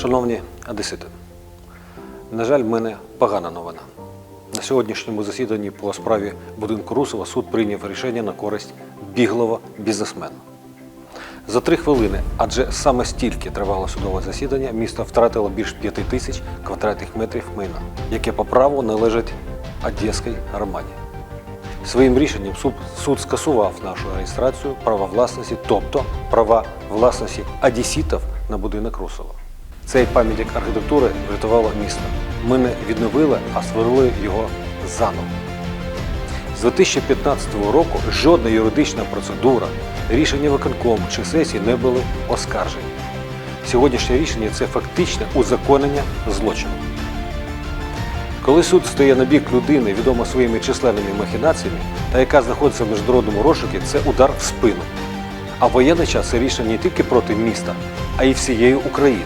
Шановні одесити, на жаль, в мене погана новина. На сьогоднішньому засіданні по справі будинку Русова суд прийняв рішення на користь біглого бізнесмена. За три хвилини, адже саме стільки тривало судове засідання, місто втратило більш п'яти тисяч квадратних метрів майна, яке по праву належить Одеській громаді. Своїм рішенням суд, суд скасував нашу реєстрацію права власності, тобто права власності одеситів на будинок Русова. Цей пам'ятник архітектури врятувало місто. Ми не відновили, а створили його заново. З 2015 року жодна юридична процедура, рішення виконкому чи сесії не були оскаржені. Сьогоднішнє рішення це фактичне узаконення злочину. Коли суд стає на бік людини, відома своїми численними махінаціями, та яка знаходиться в міжнародному розшуку, це удар в спину. А воєнний час це рішення не тільки проти міста, а й всієї України.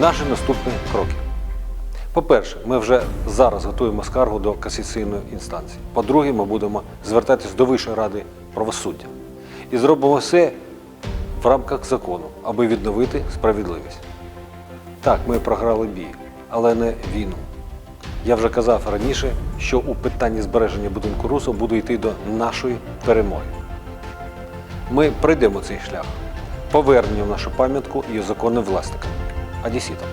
Наші наступні кроки. По-перше, ми вже зараз готуємо скаргу до касаційної інстанції. По-друге, ми будемо звертатись до Вищої ради правосуддя. І зробимо все в рамках закону, аби відновити справедливість. Так, ми програли бій, але не війну. Я вже казав раніше, що у питанні збереження будинку Русу буду йти до нашої перемоги. Ми пройдемо цей шлях, повернемо нашу пам'ятку її законним власникам, одеситам.